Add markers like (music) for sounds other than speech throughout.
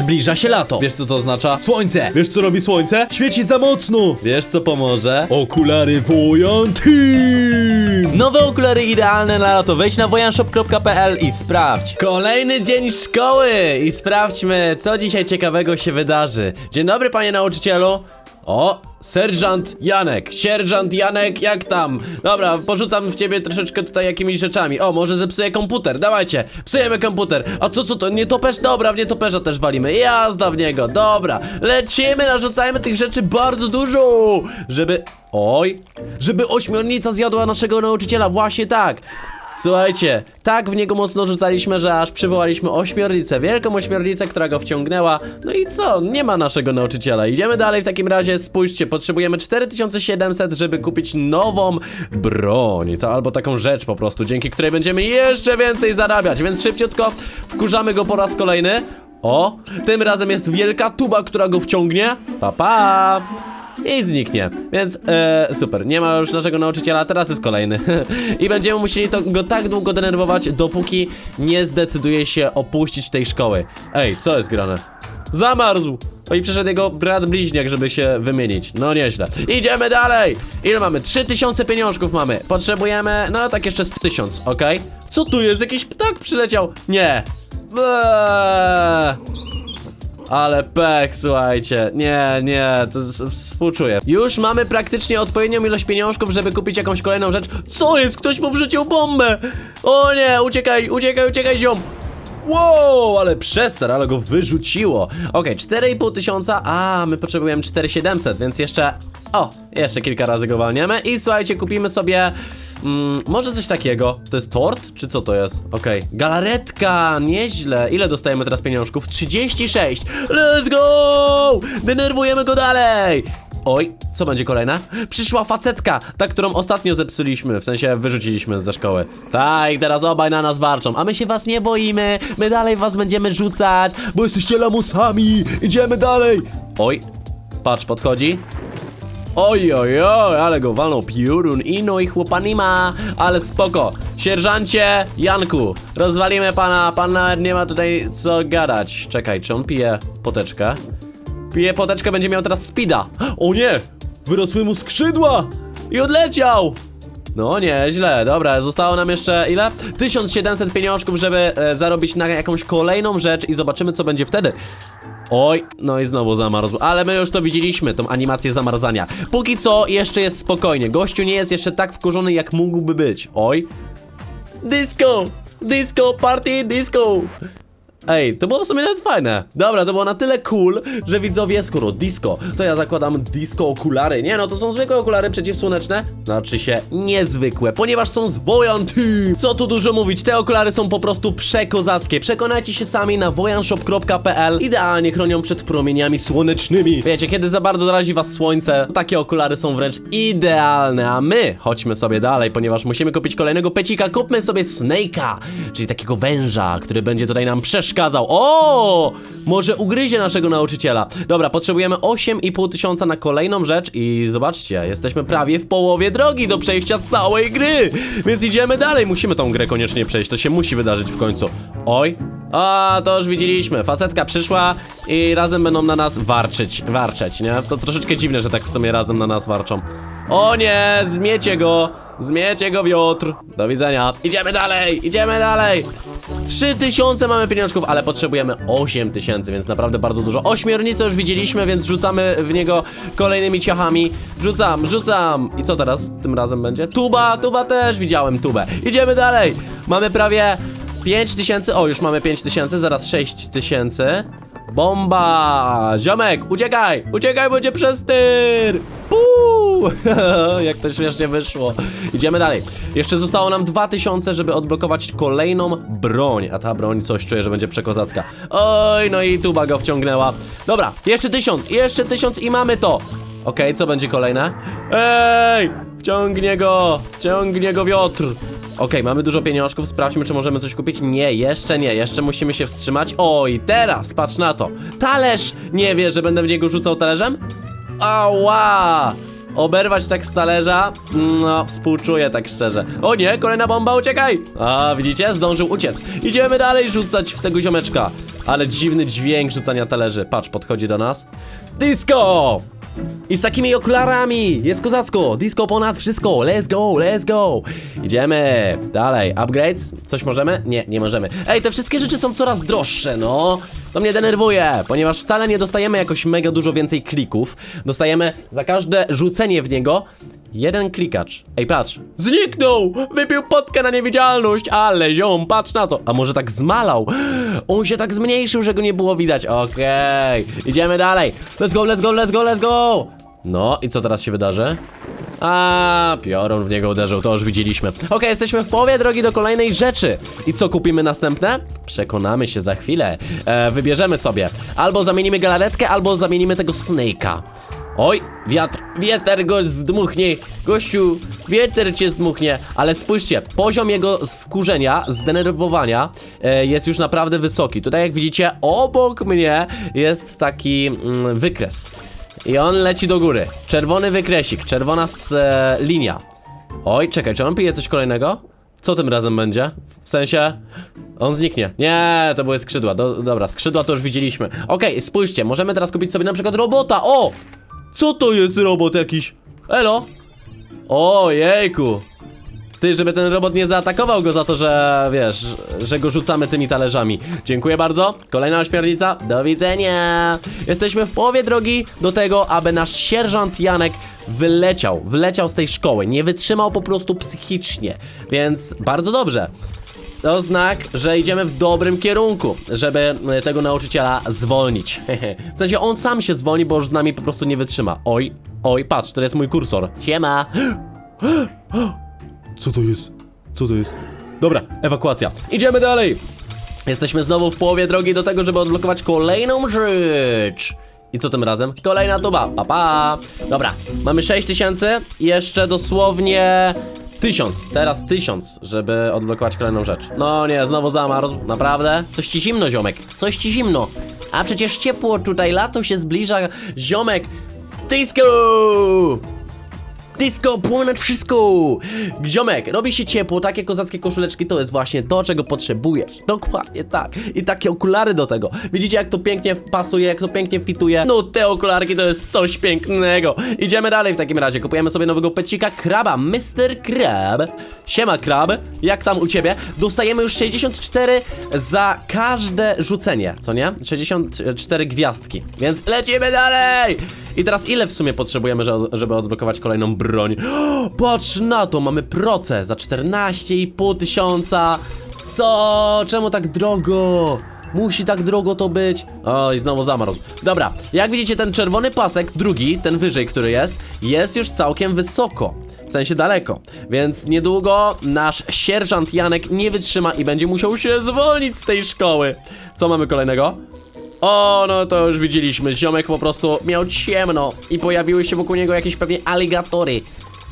Zbliża się lato. Wiesz co to oznacza? Słońce. Wiesz co robi słońce? Świeci za mocno. Wiesz co pomoże? Okulary Team. Nowe okulary idealne na lato. Wejdź na wojanshop.pl i sprawdź. Kolejny dzień szkoły i sprawdźmy, co dzisiaj ciekawego się wydarzy. Dzień dobry, panie nauczycielu. O, sergeant Janek, sierżant Janek, jak tam? Dobra, porzucam w ciebie troszeczkę tutaj jakimiś rzeczami. O, może zepsuję komputer, dawajcie, psujemy komputer. A co, co to, nie topesz? Dobra, w nietoperza też walimy, jazda w niego, dobra. Lecimy, narzucajmy tych rzeczy bardzo dużo, żeby... Oj, żeby ośmiornica zjadła naszego nauczyciela, właśnie tak. Słuchajcie, tak w niego mocno rzucaliśmy, że aż przywołaliśmy ośmiornicę, wielką ośmiornicę, która go wciągnęła. No i co? Nie ma naszego nauczyciela. Idziemy dalej w takim razie, spójrzcie, potrzebujemy 4700, żeby kupić nową broń. To albo taką rzecz po prostu, dzięki której będziemy jeszcze więcej zarabiać, więc szybciutko wkurzamy go po raz kolejny. O, tym razem jest wielka tuba, która go wciągnie. Pa, pa i zniknie. Więc e, super, nie ma już naszego nauczyciela, teraz jest kolejny. (laughs) I będziemy musieli to, go tak długo denerwować, dopóki nie zdecyduje się opuścić tej szkoły. Ej, co jest grane? Zamarzł! No i przyszedł jego brat bliźniak, żeby się wymienić. No nieźle. Idziemy dalej! Ile mamy? 3000 pieniążków mamy. Potrzebujemy, no tak jeszcze z 1000, ok? Co tu jest? Jakiś ptak przyleciał? Nie. Eee. Ale pek, słuchajcie. Nie, nie, to współczuję. Już mamy praktycznie odpowiednią ilość pieniążków, żeby kupić jakąś kolejną rzecz. Co jest? Ktoś mu wrzucił bombę! O nie, uciekaj, uciekaj, uciekaj, ziom! Wow, ale przestar, ale go wyrzuciło. Okej, 4,5 tysiąca, a my potrzebujemy 4700, więc jeszcze... O, jeszcze kilka razy go walniemy i słuchajcie, kupimy sobie... Mm, może coś takiego. To jest tort? Czy co to jest? Okej. Galaretka! Nieźle. Ile dostajemy teraz pieniążków? 36! Let's go! Denerwujemy go dalej! Oj, co będzie kolejne? Przyszła facetka, ta, którą ostatnio zepsuliśmy, w sensie wyrzuciliśmy ze szkoły. Tak, teraz obaj na nas warczą, a my się was nie boimy, my dalej was będziemy rzucać, bo jesteście lamusami, idziemy dalej. Oj, patrz, podchodzi. Oj, oj, oj, ale go walną piorun, ino i chłopanima, ale spoko. Sierżancie Janku, rozwalimy pana, pan nawet nie ma tutaj co gadać. Czekaj, czy on pije poteczkę? Pije poteczkę, będzie miał teraz speeda. O nie! Wyrosły mu skrzydła! I odleciał! No nieźle, dobra, zostało nam jeszcze ile? 1700 pieniążków, żeby e, zarobić na jakąś kolejną rzecz i zobaczymy co będzie wtedy. Oj, no i znowu zamarzł, ale my już to widzieliśmy, tą animację zamarzania. Póki co jeszcze jest spokojnie, gościu nie jest jeszcze tak wkurzony jak mógłby być. Oj. Disco! Disco, party, disco! Ej, to było w sumie nawet fajne. Dobra, to było na tyle cool, że widzowie, skoro disco, to ja zakładam disco okulary. Nie no, to są zwykłe okulary przeciwsłoneczne. Znaczy się niezwykłe, ponieważ są z Team. Co tu dużo mówić, te okulary są po prostu przekozackie. Przekonajcie się sami na wojanshop.pl. Idealnie chronią przed promieniami słonecznymi. Wiecie, kiedy za bardzo razi was słońce, takie okulary są wręcz idealne. A my chodźmy sobie dalej, ponieważ musimy kupić kolejnego pecika. Kupmy sobie Snake'a, czyli takiego węża, który będzie tutaj nam przeszkadzał. O! Może ugryzie naszego nauczyciela. Dobra, potrzebujemy 8,5 tysiąca na kolejną rzecz i zobaczcie, jesteśmy prawie w połowie drogi do przejścia całej gry. Więc idziemy dalej. Musimy tą grę koniecznie przejść. To się musi wydarzyć w końcu. Oj. A, to już widzieliśmy. Facetka przyszła i razem będą na nas warczyć. Warczeć, nie? To troszeczkę dziwne, że tak w sumie razem na nas warczą. O nie, zmiecie go! Zmiecie go wiotr! Do widzenia. Idziemy dalej, idziemy dalej! 3000 mamy pieniążków, ale potrzebujemy 8000, więc naprawdę bardzo dużo. Ośmiornicę już widzieliśmy, więc rzucamy w niego kolejnymi ciachami. Rzucam, rzucam! I co teraz tym razem będzie? Tuba, tuba też widziałem tubę. Idziemy dalej! Mamy prawie 5000, o już mamy 5000, zaraz 6000. Bomba! Ziomek, uciekaj! Uciekaj, będzie przestyr! Puu! (laughs) Jak to śmiesznie wyszło. Idziemy dalej. Jeszcze zostało nam 2000, żeby odblokować kolejną broń. A ta broń coś czuję, że będzie przekozacka. Oj, no i tuba go wciągnęła. Dobra, jeszcze 1000, jeszcze 1000 i mamy to. Okej, co będzie kolejne? Ej! Wciągnie go! Wciągnie go wiotr! Okej, mamy dużo pieniążków, sprawdźmy, czy możemy coś kupić. Nie, jeszcze nie, jeszcze musimy się wstrzymać. Oj, teraz, patrz na to. Talerz! Nie wie, że będę w niego rzucał talerzem? Ała! Oberwać tak z talerza? No, współczuję tak szczerze. O nie, kolejna bomba, uciekaj! A, widzicie? Zdążył uciec. Idziemy dalej rzucać w tego ziomeczka. Ale dziwny dźwięk rzucania talerzy. Patrz, podchodzi do nas. Disco! I z takimi okularami! Jest kozacko! Disco ponad wszystko! Let's go, let's go! Idziemy! Dalej, upgrades? Coś możemy? Nie, nie możemy. Ej, te wszystkie rzeczy są coraz droższe, no! To mnie denerwuje, ponieważ wcale nie dostajemy jakoś mega dużo więcej klików. Dostajemy za każde rzucenie w niego jeden klikacz. Ej, patrz! Zniknął! Wypił potkę na niewidzialność! Ale ziom, patrz na to! A może tak zmalał? On się tak zmniejszył, że go nie było widać. Okej, idziemy dalej. Let's go, let's go, let's go, let's go! No i co teraz się wydarzy? A, piorun w niego uderzył, to już widzieliśmy. Okej, jesteśmy w połowie drogi do kolejnej rzeczy. I co kupimy następne? Przekonamy się za chwilę. E, wybierzemy sobie. Albo zamienimy galaretkę, albo zamienimy tego Snake'a. Oj, wiatr, wieter go zdmuchnie, gościu, wieter cię zdmuchnie, ale spójrzcie, poziom jego wkurzenia, zdenerwowania e, jest już naprawdę wysoki. Tutaj jak widzicie, obok mnie jest taki mm, wykres i on leci do góry. Czerwony wykresik, czerwona e, linia. Oj, czekaj, czy on pije coś kolejnego? Co tym razem będzie? W sensie, on zniknie. Nie, to były skrzydła. Do, dobra, skrzydła to już widzieliśmy. Okej, spójrzcie, możemy teraz kupić sobie na przykład robota. O! Co to jest robot jakiś? Elo? O, jejku. Ty, żeby ten robot nie zaatakował go za to, że wiesz, że go rzucamy tymi talerzami. Dziękuję bardzo. Kolejna ośmiornica. Do widzenia. Jesteśmy w połowie drogi do tego, aby nasz sierżant Janek wyleciał, wyleciał z tej szkoły. Nie wytrzymał po prostu psychicznie. Więc bardzo dobrze. To znak, że idziemy w dobrym kierunku, żeby e, tego nauczyciela zwolnić. (laughs) w sensie on sam się zwolni, bo już z nami po prostu nie wytrzyma. Oj, oj, patrz, to jest mój kursor. Siema. (gasps) Co to jest? Co to jest? Dobra, ewakuacja. Idziemy dalej. Jesteśmy znowu w połowie drogi do tego, żeby odblokować kolejną rzecz. I co tym razem? Kolejna tuba. Pa, pa. Dobra, mamy 6000. Jeszcze dosłownie 1000. Teraz 1000, żeby odblokować kolejną rzecz. No nie, znowu zamarzł. Naprawdę? Coś ci zimno, ziomek. Coś ci zimno. A przecież ciepło tutaj, lato się zbliża. Ziomek. Disco! Disco, ponad wszystko! Ziomek, robi się ciepło, takie kozackie koszuleczki to jest właśnie to, czego potrzebujesz. Dokładnie tak. I takie okulary do tego. Widzicie, jak to pięknie pasuje, jak to pięknie fituje? No, te okularki to jest coś pięknego. Idziemy dalej w takim razie. Kupujemy sobie nowego pecika, kraba, Mr. Krab. Siema, krab. Jak tam u ciebie? Dostajemy już 64 za każde rzucenie, co nie? 64 gwiazdki. Więc lecimy dalej! I teraz ile w sumie potrzebujemy, że- żeby odblokować kolejną broń? Patrz na to, mamy proce za 14,5 tysiąca. Co? Czemu tak drogo? Musi tak drogo to być. O, i znowu zamarzł. Dobra, jak widzicie, ten czerwony pasek, drugi, ten wyżej, który jest, jest już całkiem wysoko. W sensie daleko. Więc niedługo nasz sierżant Janek nie wytrzyma i będzie musiał się zwolnić z tej szkoły. Co mamy kolejnego? O, no to już widzieliśmy. Ziomek po prostu miał ciemno i pojawiły się wokół niego jakieś pewnie aligatory.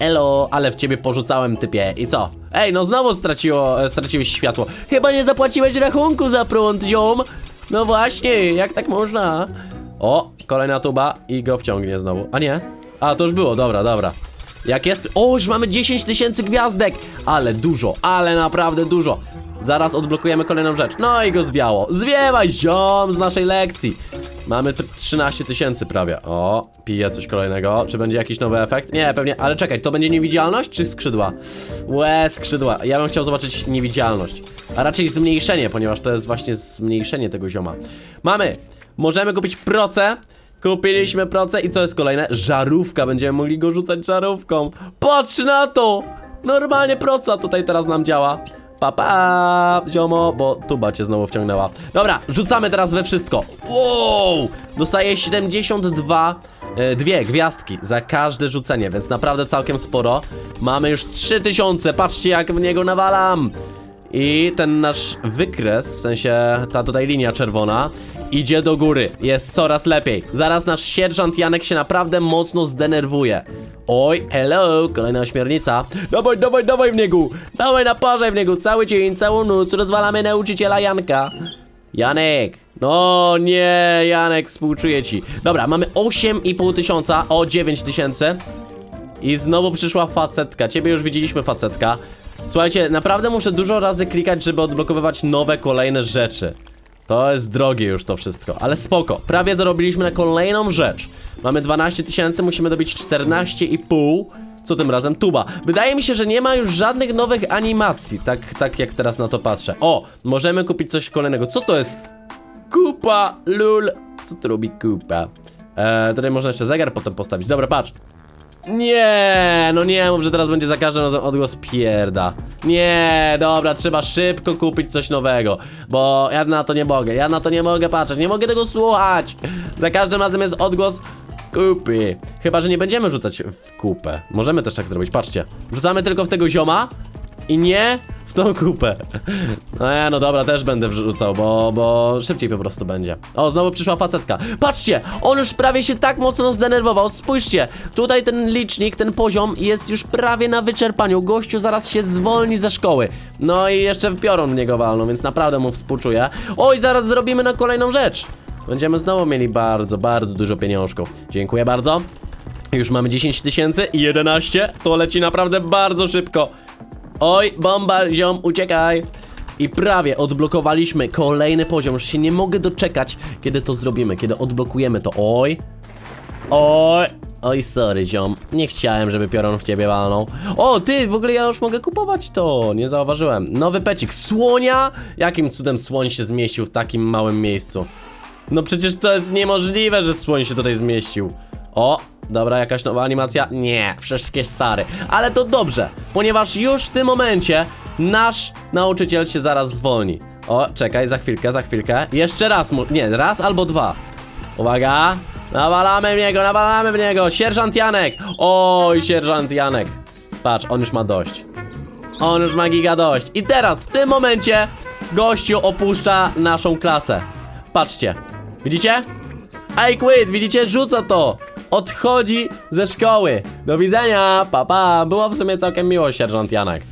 Elo, ale w ciebie porzucałem, typie. I co? Ej, no znowu straciło, e, straciłeś światło. Chyba nie zapłaciłeś rachunku za prąd, ziom. No właśnie, jak tak można? O, kolejna tuba i go wciągnie znowu. A nie? A, to już było, dobra, dobra. Jak jest? O, już mamy 10 tysięcy gwiazdek! Ale dużo, ale naprawdę dużo. Zaraz odblokujemy kolejną rzecz. No i go zwiało. Zwiewaj, ziom, z naszej lekcji. Mamy tr- 13 tysięcy prawie. O, pije coś kolejnego. Czy będzie jakiś nowy efekt? Nie, pewnie, ale czekaj, to będzie niewidzialność czy skrzydła? Łe, skrzydła. Ja bym chciał zobaczyć niewidzialność. A raczej zmniejszenie, ponieważ to jest właśnie zmniejszenie tego zioma. Mamy. Możemy kupić proce. Kupiliśmy proce i co jest kolejne? Żarówka, będziemy mogli go rzucać żarówką. Patrz na to! Normalnie proca tutaj teraz nam działa. Pa, pa, ziomo, bo tuba cię znowu wciągnęła. Dobra, rzucamy teraz we wszystko. Wow! Dostaję 72 e, dwie gwiazdki za każde rzucenie, więc naprawdę całkiem sporo. Mamy już 3000, patrzcie jak w niego nawalam. I ten nasz wykres, w sensie ta tutaj linia czerwona, idzie do góry. Jest coraz lepiej. Zaraz nasz sierżant Janek się naprawdę mocno zdenerwuje. Oj, hello, kolejna ośmiornica. Dawaj, dawaj, dawaj w niego. Dawaj naparzaj w niego cały dzień, całą noc. Rozwalamy nauczyciela Janka. Janek. No nie, Janek, współczuję ci. Dobra, mamy 8,5 tysiąca, o 9 tysięcy. I znowu przyszła facetka. Ciebie już widzieliśmy, facetka. Słuchajcie, naprawdę muszę dużo razy klikać, żeby odblokowywać nowe, kolejne rzeczy. To jest drogie już to wszystko, ale spoko. Prawie zarobiliśmy na kolejną rzecz. Mamy 12 tysięcy, musimy dobić 14,5. Co tym razem? Tuba. Wydaje mi się, że nie ma już żadnych nowych animacji, tak, tak jak teraz na to patrzę. O, możemy kupić coś kolejnego. Co to jest? Kupa, lul. Co tu robi kupa? Eee, tutaj można jeszcze zegar potem postawić. Dobra, patrz. Nie, no nie mów, że teraz będzie za każdym razem odgłos pierda. Nie, dobra, trzeba szybko kupić coś nowego, bo ja na to nie mogę, ja na to nie mogę patrzeć, nie mogę tego słuchać. Za każdym razem jest odgłos kupy. Chyba, że nie będziemy rzucać w kupę. Możemy też tak zrobić, patrzcie. Rzucamy tylko w tego zioma i nie tą kupę. No nie, no dobra, też będę wrzucał, bo, bo szybciej po prostu będzie. O, znowu przyszła facetka. Patrzcie, on już prawie się tak mocno zdenerwował. Spójrzcie, tutaj ten licznik, ten poziom jest już prawie na wyczerpaniu. Gościu zaraz się zwolni ze szkoły. No i jeszcze w piorun niego walną, więc naprawdę mu współczuję. Oj, zaraz zrobimy na kolejną rzecz. Będziemy znowu mieli bardzo, bardzo dużo pieniążków. Dziękuję bardzo. Już mamy 10 tysięcy i 11. To leci naprawdę bardzo szybko. Oj, bomba, ziom, uciekaj! I prawie odblokowaliśmy kolejny poziom. Już się nie mogę doczekać, kiedy to zrobimy, kiedy odblokujemy to. Oj. Oj. Oj, sorry, ziom. Nie chciałem, żeby piorun w ciebie walnął. O, ty, w ogóle ja już mogę kupować to. Nie zauważyłem. Nowy pecik. Słonia? Jakim cudem słoń się zmieścił w takim małym miejscu? No przecież to jest niemożliwe, że słoń się tutaj zmieścił. O, dobra, jakaś nowa animacja? Nie, wszystkie stare. Ale to dobrze, ponieważ już w tym momencie nasz nauczyciel się zaraz zwolni. O, czekaj, za chwilkę, za chwilkę. Jeszcze raz mu, nie, raz albo dwa. Uwaga, nawalamy w niego, nawalamy w niego. Sierżant Janek. Oj, sierżant Janek. Patrz, on już ma dość. On już ma giga dość. I teraz, w tym momencie, gościu opuszcza naszą klasę. Patrzcie. Widzicie? I quit, widzicie? Rzuca to. Odchodzi ze szkoły. Do widzenia, papa. Pa. Było w sumie całkiem miło, sierżant Janek.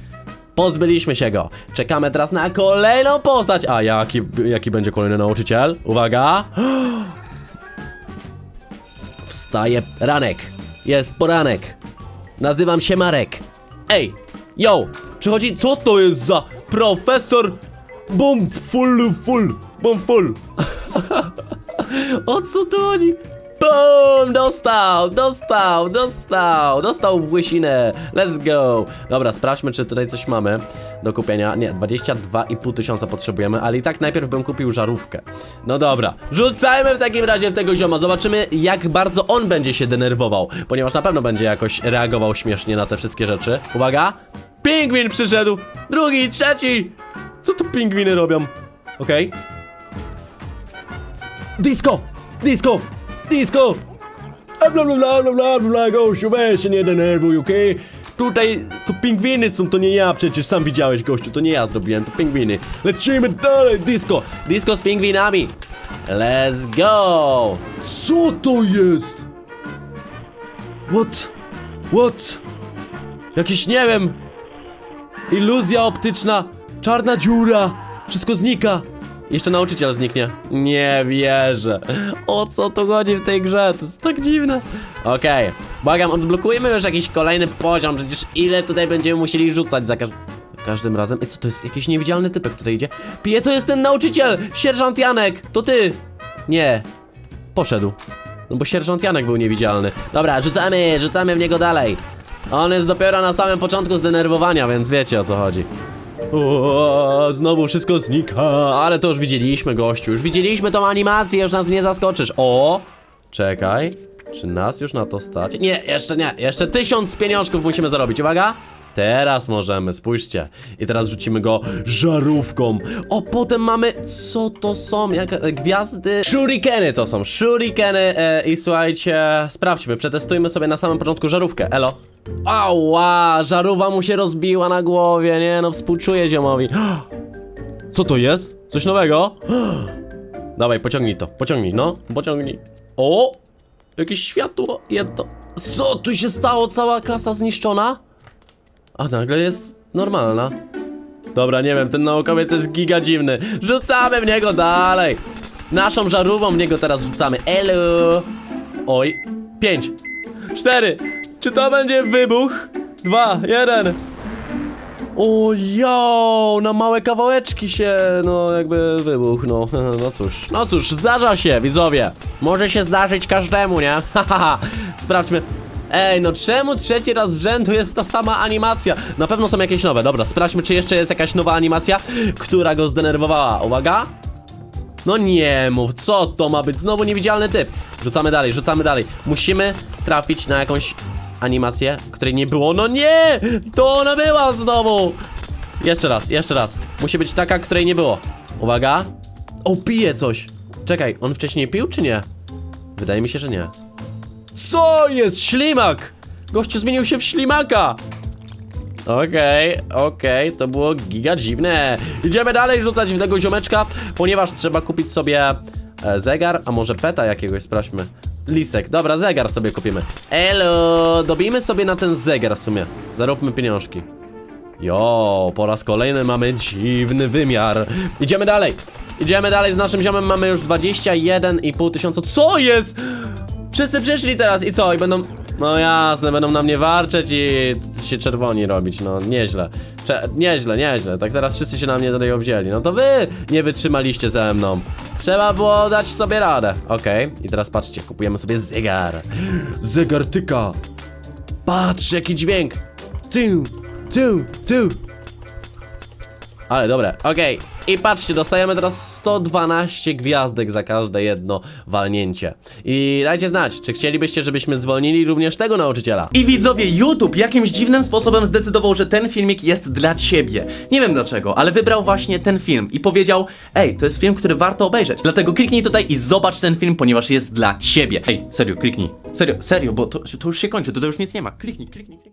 Pozbyliśmy się go. Czekamy teraz na kolejną postać. A jaki, jaki będzie kolejny nauczyciel? Uwaga. (gasps) Wstaje ranek. Jest poranek. Nazywam się Marek. Ej, yo, przychodzi, co to jest za profesor Bum full full, bum full. (laughs) o co tu chodzi? Bum! Dostał, dostał, dostał, dostał w łysinę. Let's go. Dobra, sprawdźmy, czy tutaj coś mamy do kupienia. Nie, 22,5 tysiąca potrzebujemy, ale i tak najpierw bym kupił żarówkę. No dobra, rzucajmy w takim razie w tego zioma. Zobaczymy, jak bardzo on będzie się denerwował, ponieważ na pewno będzie jakoś reagował śmiesznie na te wszystkie rzeczy. Uwaga, pingwin przyszedł, drugi, trzeci. Co tu pingwiny robią? Okej. Disco! Disco! Disco! A bla bla bla bla bla bla gościu, weź się nie denerwuj, okej? Tutaj, to pingwiny są, to nie ja przecież, sam widziałeś gościu, to nie ja zrobiłem, to pingwiny. Lecimy dalej, disco! Disco z pingwinami! Let's go! Co to jest? What? What? Jakiś, nie wiem, Iluzja optyczna, czarna dziura, wszystko znika. Jeszcze nauczyciel zniknie. Nie wierzę. O co tu chodzi w tej grze? To jest tak dziwne. Okej, błagam, odblokujemy już jakiś kolejny poziom. Przecież ile tutaj będziemy musieli rzucać za każ każdym razem. Ej, co to jest? Jakiś niewidzialny typek tutaj idzie. Pije, to jest ten nauczyciel! Sierżant Janek! To ty! Nie. Poszedł. No bo sierżant Janek był niewidzialny. Dobra, rzucamy, rzucamy w niego dalej. On jest dopiero na samym początku zdenerwowania, więc wiecie o co chodzi. O, znowu wszystko znika, ale to już widzieliśmy, gościu. Już widzieliśmy tą animację, już nas nie zaskoczysz. O! Czekaj. Czy nas już na to stać? Nie, jeszcze nie. Jeszcze tysiąc pieniążków musimy zarobić. Uwaga! Teraz możemy, spójrzcie. I teraz rzucimy go żarówką. O, potem mamy. Co to są? Jak e, gwiazdy? Shurikeny to są. Shurikeny. E, I słuchajcie, sprawdźmy, przetestujmy sobie na samym początku żarówkę. Elo. Ała, żarówa mu się rozbiła na głowie. Nie no, współczuję ziomowi. (gasps) Co to jest? Coś nowego? (gasps) Dawaj, pociągnij to, pociągnij, no, pociągnij. O! Jakieś światło jedno. Co tu się stało? Cała klasa zniszczona? A nagle jest normalna. Dobra, nie wiem, ten naukowiec jest giga dziwny. Rzucamy w niego dalej. Naszą żarówą w niego teraz rzucamy. Elu. Oj. Pięć. Cztery. Czy to będzie wybuch? Dwa, jeden. O jo, na małe kawałeczki się, no jakby wybuch, no, (laughs) no cóż. No cóż, zdarza się, widzowie. Może się zdarzyć każdemu, nie? (laughs) Sprawdźmy. Ej, no czemu trzeci raz z rzędu jest ta sama animacja? Na pewno są jakieś nowe. Dobra, sprawdźmy, czy jeszcze jest jakaś nowa animacja, która go zdenerwowała. Uwaga. No nie mów, co to ma być? Znowu niewidzialny typ. Rzucamy dalej, rzucamy dalej. Musimy trafić na jakąś animację, której nie było. No nie! To ona była znowu! Jeszcze raz, jeszcze raz. Musi być taka, której nie było. Uwaga. O, pije coś. Czekaj, on wcześniej pił, czy nie? Wydaje mi się, że nie. Co jest? Ślimak! Gościu zmienił się w ślimaka! Okej, okej, to było giga dziwne. Idziemy dalej rzucać w tego ziomeczka, ponieważ trzeba kupić sobie e, zegar, a może peta jakiegoś, sprawdźmy. Lisek, dobra, zegar sobie kupimy. Elo, dobijmy sobie na ten zegar w sumie. Zaróbmy pieniążki. Jo, po raz kolejny mamy dziwny wymiar. Idziemy dalej. Idziemy dalej z naszym ziomem, mamy już 21,5 tysiąca. Co jest? Wszyscy przyszli teraz i co? I będą... No jasne, będą na mnie warczeć i się czerwoni robić, no nieźle. Nieźle, nieźle, tak teraz wszyscy się na mnie tutaj wzięli. No to wy nie wytrzymaliście ze mną. Trzeba było dać sobie radę. Okej, i teraz patrzcie, kupujemy sobie zegar. Zegar tyka. Patrz, jaki dźwięk. Tu, tu, tu. Ale dobre, okej. I patrzcie, dostajemy teraz 112 gwiazdek za każde jedno walnięcie. I dajcie znać, czy chcielibyście, żebyśmy zwolnili również tego nauczyciela. I widzowie, YouTube jakimś dziwnym sposobem zdecydował, że ten filmik jest dla ciebie. Nie wiem dlaczego, ale wybrał właśnie ten film i powiedział: Ej, to jest film, który warto obejrzeć. Dlatego kliknij tutaj i zobacz ten film, ponieważ jest dla ciebie. Ej, serio, kliknij. Serio, serio, bo to, to już się kończy, to, to już nic nie ma. Kliknij, kliknij, kliknij.